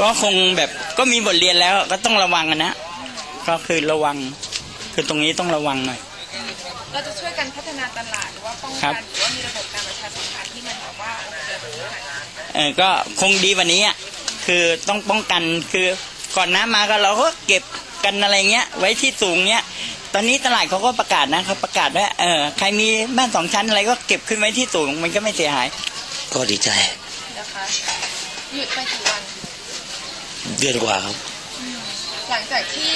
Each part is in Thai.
ก็คงแบบก็มีบทเรียนแล้วก็ต้องระวังกันนะ ก็คือระวัง คือตรงนี้ต้องระวังหน่อย เราจะช่วยกันพัฒนาตลาดหรือว่าป้องครักับนหรือว่ามีระบบการประชาสัมพันธ์ที่มันแบบว่าโอเคแบบนี้ค่ะเออก็คงดีกวันนี้อะคือต้องป้องกันคือก่อนน้ำมาก็เราก็เก็บกันอะไรเงี้ย ไว้ที่สูงเนี้ย ตอนนี้ตลาดเขาก็ประกาศนะเขาประกาศว่าเออใครมีบ้านสองชั้นอะไรก็เก็บขึ้นไว้ที่สูงมันก็ไม่เสียหาย ก็ดีใจนะคะหยุดไปกี่วัน เดือนกว่าครับ หลังจากที่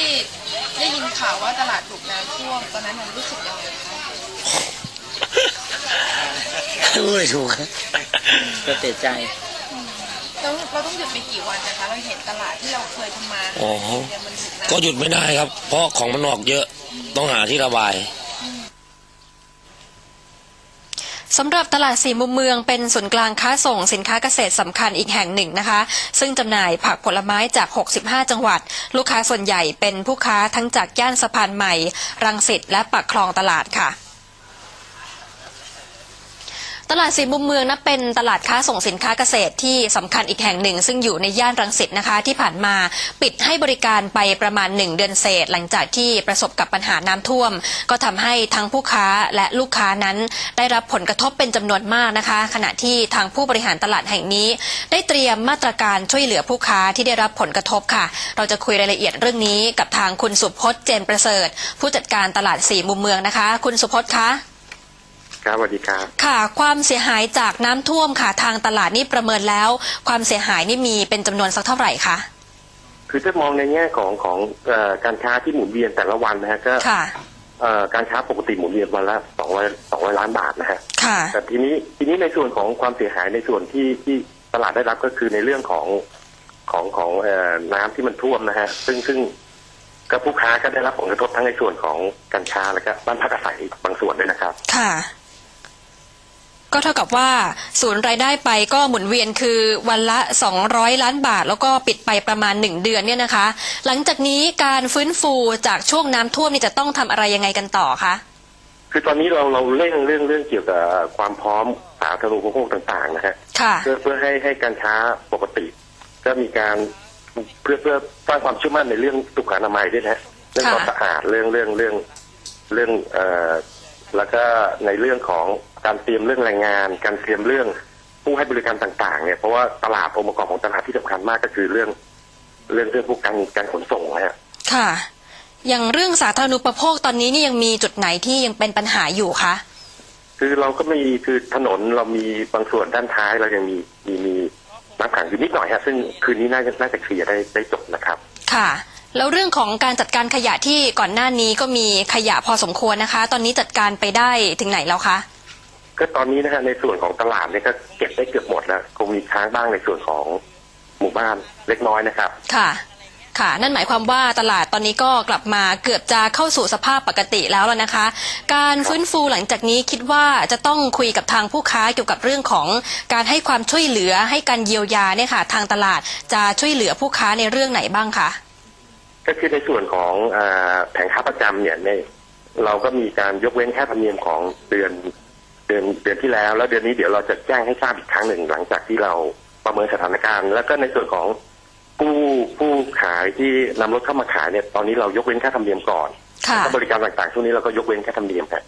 ได้ยินข่าวว่าตลาดถูกน้ำท่วมตอนนั้นมันรู้สึกยังไงคะรู้เลยถูกครับก็เสียใจ เราเราต้องหยุดไปกี่วันนะคะ เราเห็นตลาดที่เราเคยทำมาอ๋อ เนี่ยมันถูกน้ำ ก็หยุดไม่ได้ครับ เพราะของมันออกเยอะ ต้องหาที่ระบาย สำหรับตลาดสี่มุมเมืองเป็นศูนย์กลางค้าส่งสินค้าเกษตรสำคัญอีกแห่งหนึ่งนะคะ ซึ่งจำหน่ายผักผลไม้จาก 65 จังหวัด ลูกค้าส่วนใหญ่เป็นผู้ค้าทั้งจากย่านสะพานใหม่ รังสิตและปากคลองตลาดค่ะ ตลาดสีมุมเมืองนับเป็นตลาดค้าส่งสินค้าเกษตรที่สำคัญอีกแห่งหนึ่ง ซึ่งอยู่ในย่านรังสิตนะคะ ที่ผ่านมาปิดให้บริการไปประมาณ 1 เดือนเศษ หลังจากที่ประสบกับปัญหาน้ำท่วม ก็ทำให้ทั้งผู้ค้าและลูกค้านั้น ได้รับผลกระทบเป็นจำนวนมากนะคะ ขณะที่ทางผู้บริหารตลาดแห่งนี้ ได้เตรียมมาตรการช่วยเหลือผู้ค้าที่ได้รับผลกระทบค่ะ เราจะคุยรายละเอียดเรื่องนี้กับทางคุณสุพจน์เจนประเสริฐ ผู้จัดการตลาดสีมุมเมืองนะคะ คุณสุพจน์คะ ครับสวัสดีครับค่ะ ความเสียหายจากน้ำท่วมค่ะ ทางตลาดนี่ประเมินแล้ว ความเสียหายนี่มีเป็นจำนวนสักเท่าไหร่คะคือถ้ามองในแง่ของของเอ่อการค้าที่หมุนเวียนแต่ละวันนะฮะก็ค่ะเอ่อการค้าปกติหมุนเวียนวันละสองร้อยสองร้อยล้านบาทนะฮะค่ะแต่ทีนี้ทีนี้ในส่วนของความเสียหายในส่วนที่ที่ตลาดได้รับก็คือในเรื่องของของของเอ่อน้ำที่มันท่วมนะฮะ ซึ่งซึ่งก็ผู้ค้าก็ได้รับผลกระทบทั้งในส่วนของการค้าและก็บ้านพักอาศัยบางส่วนด้วยนะครับ ค่ะ ก็เท่ากับว่าศูนย์รายได้ไปก็หมุนเวียนคือวันละ 200 ล้านบาท แล้วก็ปิดไปประมาณ 1 เดือนเนี่ยนะคะ หลังจากนี้การฟื้นฟูจากช่วงน้ำท่วมนี่จะต้องทำอะไรยังไงกันต่อคะคือตอนนี้เราเราเร่งเรื่องเรื่องเกี่ยวกับความพร้อมสาธารณูปโภคต่าง ๆ นะฮะค่ะเพื่อเพื่อให้ให้การค้าปกติ ก็มีการเพื่อเพื่อสร้างความเชื่อมั่นในเรื่องสุขอนามัยด้วยนะฮะเรื่องความค่ะสะอาดเรื่องเรื่องเรื่องเรื่องเอ่อแล้วก็ในเรื่องของ การเตรียมเรื่องแรงงาน การเตรียมเรื่องผู้ให้บริการต่างๆเนี่ยเพราะว่าตลาดองค์ประกอบของตลาดที่สำคัญมากก็คือเรื่อง เรื่องเรื่องพวกการการขนส่งนะฮะค่ะ อย่างเรื่องสาธารณูปโภคตอนนี้นี่ยังมีจุดไหนที่ยังเป็นปัญหาอยู่คะคือเราก็มีคือถนนเรามีบางส่วนด้านท้ายเรายังมีมีมีน้ำขังอยู่นิดหน่อยฮะซึ่งคืนนี้น่าจะน่าจะเคลียร์ได้ได้จบนะครับ ค่ะ แล้วเรื่องของการจัดการขยะที่ก่อนหน้านี้ก็มีขยะพอสมควรนะคะ ตอนนี้จัดการไปได้ถึงไหนแล้วคะ ก็ตอนนี้นะฮะในส่วนของตลาดเนี่ยก็เก็บได้เกือบหมดแล้วคงมีค้างบ้างในส่วนของหมู่บ้านเล็กน้อยนะครับ ค่ะ ค่ะ นั่นหมายความว่าตลาดตอนนี้ก็กลับมาเกือบจะเข้าสู่สภาพปกติแล้วแล้วนะคะ การฟื้นฟูหลังจากนี้คิดว่าจะต้องคุยกับทางผู้ค้าเกี่ยวกับเรื่องของการให้ความช่วยเหลือให้การเยียวยาเนี่ยค่ะ ทางตลาดจะช่วยเหลือผู้ค้าในเรื่องไหนบ้างคะก็คือในส่วนของอาแผงค้าประจำเนี่ยในเราก็มีการยกเว้นค่าธรรมเนียมของเดือน เดือนเดือนที่แล้ว แล้วเดือนนี้เดี๋ยวเราจะแจ้งให้ทราบอีกครั้งหนึ่งหลังจากที่เราประเมินสถานการณ์ แล้วก็ในส่วนของผู้ผู้ขายที่นำรถเข้ามาขายเนี่ยตอนนี้เรายกเว้นค่าธรรมเนียมก่อนค่ะแล้วก็บริการต่างๆช่วงนี้เราก็ยกเว้นค่าธรรมเนียมครับ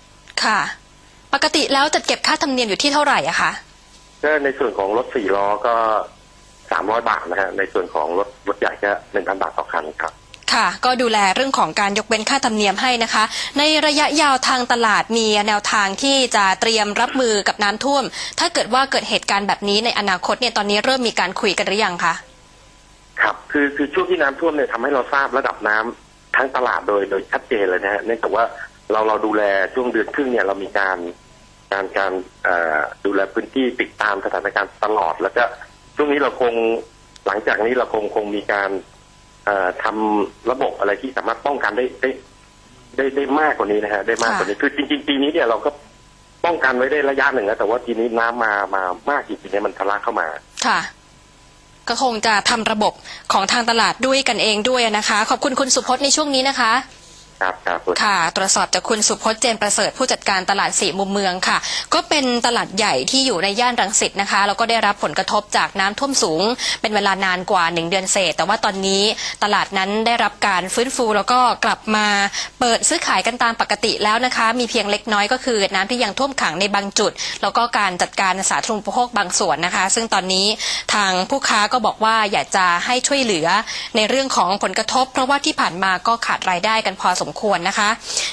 ค่ะ ปกติแล้วจะเก็บค่าธรรมเนียมอยู่ที่เท่าไหร่อะคะก็ในส่วนของรถสี่ล้อก็สามร้อยบาทนะฮะในส่วนของรถรถใหญ่ก็หนึ่งพันบาทต่อคันครับ ค่ะ ก็ดูแลเรื่องของการยกเว้นค่าธรรมเนียมให้นะคะ ในระยะยาวทางตลาดมีแนวทางที่จะเตรียมรับมือกับน้ำท่วม ถ้าเกิดว่าเกิดเหตุการณ์แบบนี้ในอนาคตเนี่ยตอนนี้เริ่มมีการคุยกันหรือยังคะครับคือคือช่วงที่น้ำท่วมเนี่ยทำให้เราทราบระดับน้ำทั้งตลาดโดยโดยชัดเจนเลยนะฮะเนื่องจากว่าเราเราดูแลช่วงเดือนครึ่งเนี่ยเรามีการการการเอ่อดูแลพื้นที่ติดตามสถานการณ์ตลอด แล้วก็ช่วงนี้เราคงหลังจากนี้เราคงคงมีการ ทำระบบอะไรที่สามารถป้องกันได้ได้ได้ได้มากกว่านี้นะฮะได้มากกว่านี้คือจริงๆปีนี้เนี่ยเราก็ป้องกันไว้ได้ระยะหนึ่งแล้วแต่ว่าทีนี้น้ำมามามากจริงๆเนี่ยมันทะลักเข้ามา ค่ะ ก็คงจะทำระบบของทางตลาดด้วยกันเองด้วยนะคะ ขอบคุณคุณสุพจน์ในช่วงนี้นะคะ ครับครับค่ะ ตรวจสอบจากคุณสุพจน์เจนประเสริฐผู้จัดการตลาดสี่มุมเมืองค่ะ ก็เป็นตลาดใหญ่ที่อยู่ในย่านรังสิตนะคะ แล้วก็ได้รับผลกระทบจากน้ำท่วมสูง เป็นเวลานานกว่า 1 เดือนเศษ แต่ว่าตอนนี้ตลาดนั้นได้รับการฟื้นฟูแล้วก็กลับมาเปิดซื้อขายกันตามปกติแล้วนะคะ มีเพียงเล็กน้อยก็คือน้ำที่ยังท่วมขังในบางจุด แล้วก็การจัดการสาธารณูปโภคบางส่วนนะคะ ซึ่งตอนนี้ทางผู้ค้าก็บอกว่าอยากจะให้ช่วยเหลือในเรื่องของผลกระทบ เพราะว่าที่ผ่านมาก็ขาดรายได้กันพอสมควรนะคะ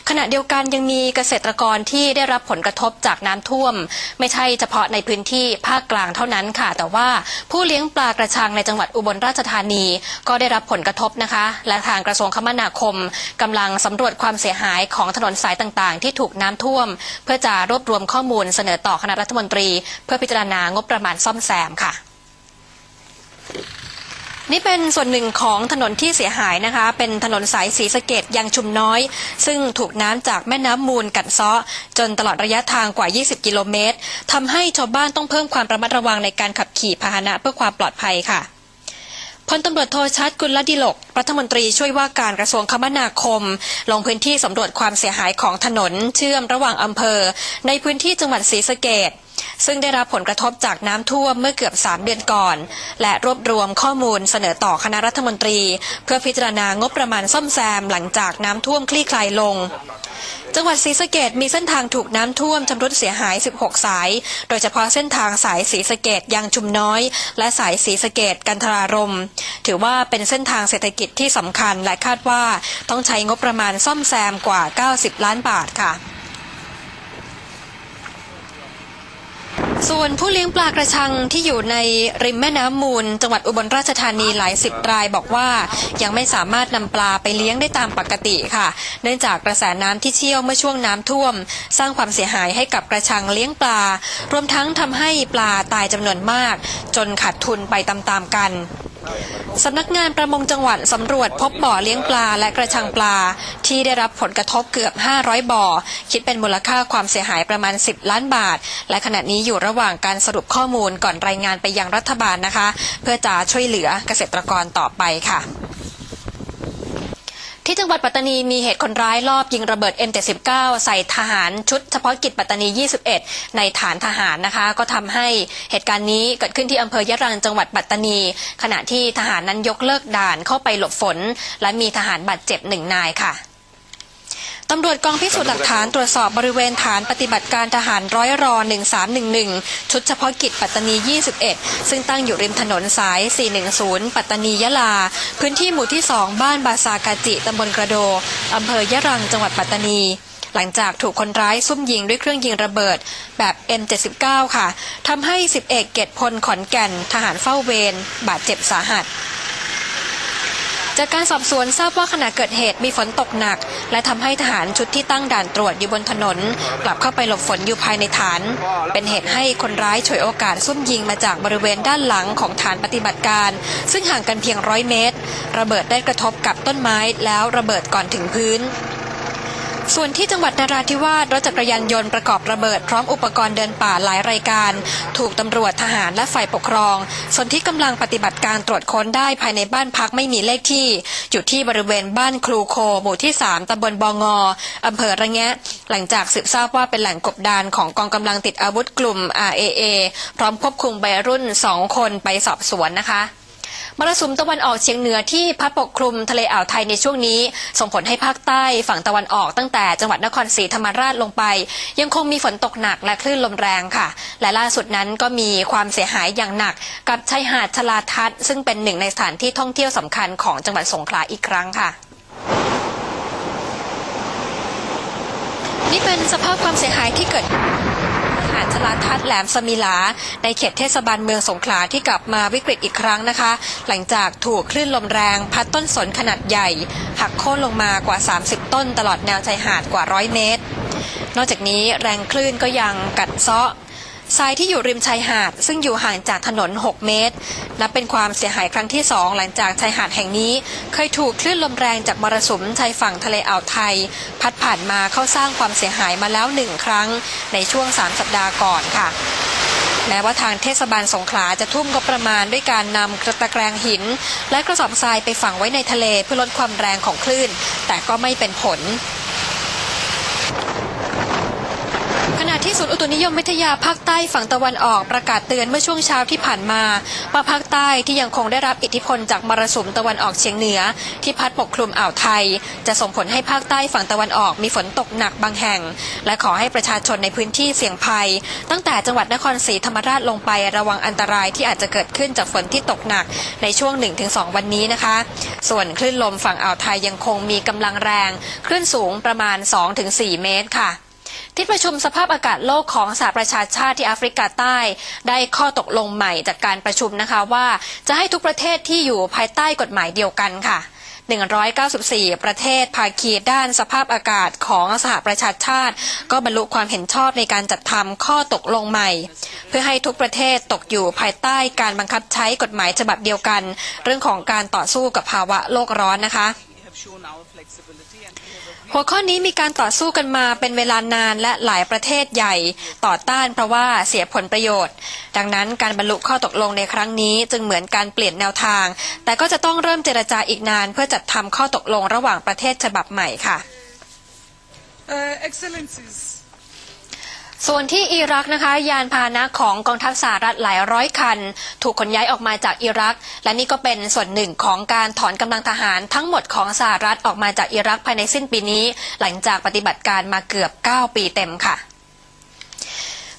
ขณะเดียวกันยังมีเกษตรกรที่ได้รับผลกระทบจากน้ำท่วม ไม่ใช่เฉพาะในพื้นที่ภาคกลางเท่านั้นค่ะ แต่ว่าผู้เลี้ยงปลากระชังในจังหวัดอุบลราชธานี ก็ได้รับผลกระทบนะคะ และทางกระทรวงคมนาคมกำลังสำรวจความเสียหายของถนนสายต่างๆ ที่ถูกน้ำท่วม เพื่อจะรวบรวมข้อมูลเสนอต่อคณะรัฐมนตรี เพื่อพิจารณางบประมาณซ่อมแซมค่ะ นี่เป็นส่วนหนึ่งของถนนที่เสียหายนะคะ เป็นถนนสายสีสะเกดยังชุมน้อย ซึ่งถูกน้ำจากแม่น้ำมูลกัดเซาะ จนตลอดระยะทางกว่า 20 กิโลเมตรทำให้ชาวบ้านต้องเพิ่มความระมัดระวังในการขับขี่พาหนะเพื่อความปลอดภัยค่ะพลตำรวจโทชัดกุลดิลก รัฐมนตรีช่วยว่าการกระทรวงคมนาคม ลงพื้นที่สำรวจความเสียหายของถนน เชื่อมระหว่างอำเภอ ในพื้นที่จังหวัดศรีสะเกด ซึ่งได้รับผลกระทบจากน้ำท่วมเมื่อเกือบ 3 เดือนก่อน และรวบรวมข้อมูลเสนอต่อคณะรัฐมนตรี เพื่อพิจารณางบประมาณซ่อมแซมหลังจากน้ำท่วมคลี่คลายลงจังหวัดศรีสะเกดมีเส้นทางถูกน้ำท่วมชำรุดเสียหาย 16 สาย โดยเฉพาะเส้นทางสายศรีสะเกดยังชุมน้อย และสายศรีสะเกดกันทรารม ถือว่าเป็นเส้นทางเศรษฐกิจที่สำคัญและคาดว่าต้องใช้งบประมาณซ่อมแซมกว่า 90 ล้านบาทค่ะ ส่วนผู้เลี้ยงปลากระชังที่อยู่ในริมแม่น้ำมูล จังหวัดอุบลราชธานีหลายสิบรายบอกว่า ยังไม่สามารถนำปลาไปเลี้ยงได้ตามปกติค่ะ เนื่องจากกระแสน้ำที่เชี่ยวเมื่อช่วงน้ำท่วม สร้างความเสียหายให้กับกระชังเลี้ยงปลา รวมทั้งทำให้ปลาตายจำนวนมาก จนขาดทุนไปตามๆกัน สำนักงานประมงจังหวัดสำรวจพบบ่อเลี้ยงปลาและกระชังปลา ที่ได้รับผลกระทบเกือบ 500 บ่อ คิดเป็นมูลค่าความเสียหายประมาณ 10 ล้านบาท และขณะนี้อยู่ระหว่างการสรุปข้อมูลก่อนรายงานไปยังรัฐบาลนะคะ เพื่อจะช่วยเหลือเกษตรกรต่อไปค่ะ ที่จังหวัดปัตตานีมีเหตุคนร้ายลอบยิงระเบิด M79 ใส่ทหารชุดเฉพาะกิจปัตตานี 21 ในฐานทหารนะคะ ก็ทำให้เหตุการณ์นี้เกิดขึ้นที่อำเภอยะรังจังหวัดปัตตานี ขณะที่ทหารนั้นยกเลิกด่านเข้าไปหลบฝน และมีทหารบาดเจ็บหนึ่งนายค่ะ ตำรวจกองพิสูจน์หลักฐานตรวจสอบบริเวณฐานปฏิบัติการทหารร้อยรอ 1311 ชุดเฉพาะกิจปัตตานี 21 ซึ่งตั้งอยู่ริมถนนสาย 410 ปัตตานียะลา พื้นที่หมู่ที่ 2 บ้านบาซากาจิตำบลกระโด อำเภอยะรัง จังหวัดปัตตานีหลังจากถูกคนร้ายซุ่มยิงด้วยเครื่องยิงระเบิดแบบ M79 ค่ะ ทำให้ 10 เอกเกตพลขอนแก่น ทหารเฝ้าเวรบาดเจ็บสาหัส จากการสอบสวนทราบว่าขณะเกิดเหตุมีฝนตกหนัก และทำให้ทหารชุดที่ตั้งด่านตรวจอยู่บนถนน กลับเข้าไปหลบฝนอยู่ภายในฐาน เป็นเหตุให้คนร้ายฉวยโอกาสซุ่มยิงมาจากบริเวณด้านหลังของฐานปฏิบัติการ ซึ่งห่างกันเพียงร้อยเมตร ระเบิดได้กระทบกับต้นไม้แล้วระเบิดก่อนถึงพื้น ส่วนที่จังหวัดนราธิวาสรถจักรยานยนต์ประกอบระเบิดพร้อมอุปกรณ์เดินป่าหลายรายการ ถูกตำรวจทหารและฝ่ายปกครอง ส่วนที่กำลังปฏิบัติการตรวจค้นได้ภายในบ้านพักไม่มีเลขที่ อยู่ที่บริเวณบ้านครูโค หมู่ที่ 3ตำบลบองออำเภอระแงะ หลังจากสืบทราบว่าเป็นแหล่งกบดานของกองกำลังติดอาวุธกลุ่ม RAA พร้อมควบคุมวัยรุ่น 2 คนไปสอบสวนนะคะ มรสุมตะวันออกเฉียงเหนือที่พัดปกคลุมทะเลอ่าวไทยในช่วงนี้ ส่งผลให้ภาคใต้ฝั่งตะวันออกตั้งแต่จังหวัดนครศรีธรรมราชลงไป ยังคงมีฝนตกหนักและคลื่นลมแรงค่ะ และล่าสุดนั้นก็มีความเสียหายอย่างหนัก กับชายหาดชลาทัศน์ซึ่งเป็นหนึ่งในสถานที่ท่องเที่ยวสำคัญของจังหวัดสงขลาอีกครั้งค่ะนี่เป็นสภาพความเสียหายที่เกิด ชลาทัศน์แหลมสมิลา ในเขตเทศบาลเมืองสงขลาที่กลับมาวิกฤตอีกครั้งนะคะ หลังจากถูกคลื่นลมแรง พัดต้นสนขนาดใหญ่ หักโค่นลงมากว่า 30 ต้นตลอดแนวชายหาดกว่าร้อยเมตร นอกจากนี้แรงคลื่นก็ยังกัดเซาะ ทรายที่อยู่ริมชายหาด ซึ่งอยู่ห่างจากถนน 6 เมตร นับเป็นความเสียหายครั้งที่ 2 หลังจากชายหาดแห่งนี้ เคยถูกคลื่นลมแรงจากมรสุมชายฝั่งทะเลอ่าวไทย พัดผ่านมาเข้าสร้างความเสียหายมาแล้วหนึ่งครั้ง ในช่วง 3 สัปดาห์ก่อนค่ะ แม้ว่าทางเทศบาลสงขลาจะทุ่มงบประมาณด้วยการนำกระตะแกรงหิน และกระสอบทรายไปฝังไว้ในทะเลเพื่อลดความแรงของคลื่น แต่ก็ไม่เป็นผล ขณะที่ ศูนย์อุตุนิยมวิทยาภาคใต้ฝั่งตะวันออกประกาศเตือนเมื่อช่วงเช้าที่ผ่านมาว่าภาคใต้ที่ยังคงได้รับอิทธิพลจากมรสุมตะวันออกเฉียงเหนือ ที่พัดปกคลุมอ่าวไทย จะส่งผลให้ภาคใต้ฝั่งตะวันออกมีฝนตกหนักบางแห่ง และขอให้ประชาชนในพื้นที่เสี่ยงภัย ตั้งแต่จังหวัดนครศรีธรรมราชลงไประวังอันตรายที่อาจจะเกิดขึ้นจากฝนที่ตกหนักในช่วง 1-2 วันนี้นะคะ ส่วนคลื่นลมฝั่งอ่าวไทยยังคงมีกำลังแรงคลื่นสูงประมาณ 2-4 เมตรค่ะ ที่ประชุมสภาพอากาศโลกของสหประชาชาติที่แอฟริกาใต้ ได้ข้อตกลงใหม่จากการประชุมนะคะว่าจะให้ทุกประเทศที่อยู่ภายใต้กฎหมายเดียวกันค่ะ 194 ประเทศภาคีด้านสภาพอากาศของสหประชาชาติ ก็บรรลุความเห็นชอบในการจัดทำข้อตกลงใหม่ เพื่อให้ทุกประเทศตกอยู่ภายใต้การบังคับใช้กฎหมายฉบับเดียวกัน เรื่องของการต่อสู้กับภาวะโลกร้อนนะคะ หัวข้อนี้มีการต่อสู้กันมาเป็นเวลานานและหลายประเทศใหญ่ต่อต้านเพราะว่าเสียผลประโยชน์ ดังนั้นการบรรลุข้อตกลงในครั้งนี้จึงเหมือนการเปลี่ยนแนวทาง แต่ก็จะต้องเริ่มเจรจาอีกนาน เพื่อจัดทำข้อตกลงระหว่างประเทศฉบับใหม่ค่ะ Uh, Excellencies, ส่วนที่อิรักนะคะ ยานพาหนะของกองทัพสหรัฐหลายร้อยคัน ถูกขนย้ายออกมาจากอิรัก และนี่ก็เป็นส่วนหนึ่งของการถอนกำลังทหารทั้งหมดของสหรัฐออกมาจากอิรักภายในสิ้นปีนี้ หลังจากปฏิบัติการมาเกือบ 9 ปีเต็มค่ะ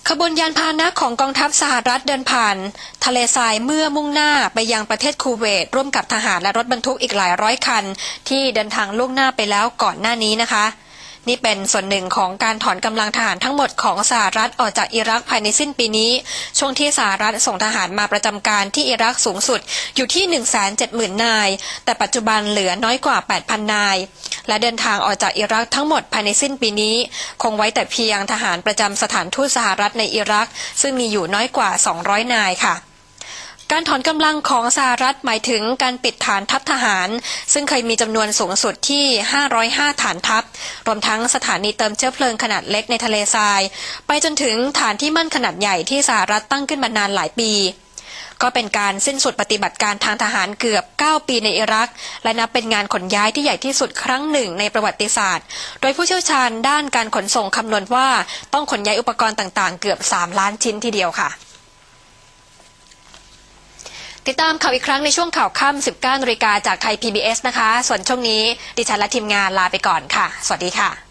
ขบวนยานพาหนะของกองทัพสหรัฐเดินผ่าน ทะเลทรายเมื่อมุ่งหน้าไปยังประเทศคูเวตร่วมกับทหารและรถบรรทุกอีกหลายร้อยคัน ที่เดินทางล่วงหน้าไปแล้วก่อนหน้านี้นะคะ นี่เป็นส่วนหนึ่งของการถอนกำลังทหารทั้งหมดของสหรัฐออกจากอิรักภายในสิ้นปีนี้ ช่วงที่สหรัฐส่งทหารมาประจำการที่อิรักสูงสุดอยู่ที่ 170,000 นาย แต่ปัจจุบันเหลือน้อยกว่า 8,000 นาย และเดินทางออกจากอิรักทั้งหมดภายในสิ้นปีนี้ คงไว้แต่เพียงทหารประจำสถานทูตสหรัฐในอิรัก ซึ่งมีอยู่น้อยกว่า 200 นายค่ะ การถอนกำลังของสหรัฐหมายถึงการปิดฐานทัพทหาร ซึ่งเคยมีจำนวนสูงสุดที่ 505 ฐานทัพ รวมทั้งสถานีเติมเชื้อเพลิงขนาดเล็กในทะเลทราย ไปจนถึงฐานที่มั่นขนาดใหญ่ที่สหรัฐตั้งขึ้นมานานหลายปี ก็เป็นการสิ้นสุดปฏิบัติการทางทหารเกือบ 9 ปีในอิรัก และนับเป็นงานขนย้ายที่ใหญ่ที่สุดครั้งหนึ่งในประวัติศาสตร์ โดยผู้เชี่ยวชาญด้านการขนส่งคำนวณว่า ต้องขนย้ายอุปกรณ์ต่างๆ เกือบ 3 ล้านชิ้นทีเดียวค่ะ ติดตามข่าวอีกครั้งในช่วงข่าวค่ำ19นาฬิกาจากไทย PBS นะคะ ส่วนช่วงนี้ดิฉันและทีมงานลาไปก่อนค่ะ สวัสดีค่ะ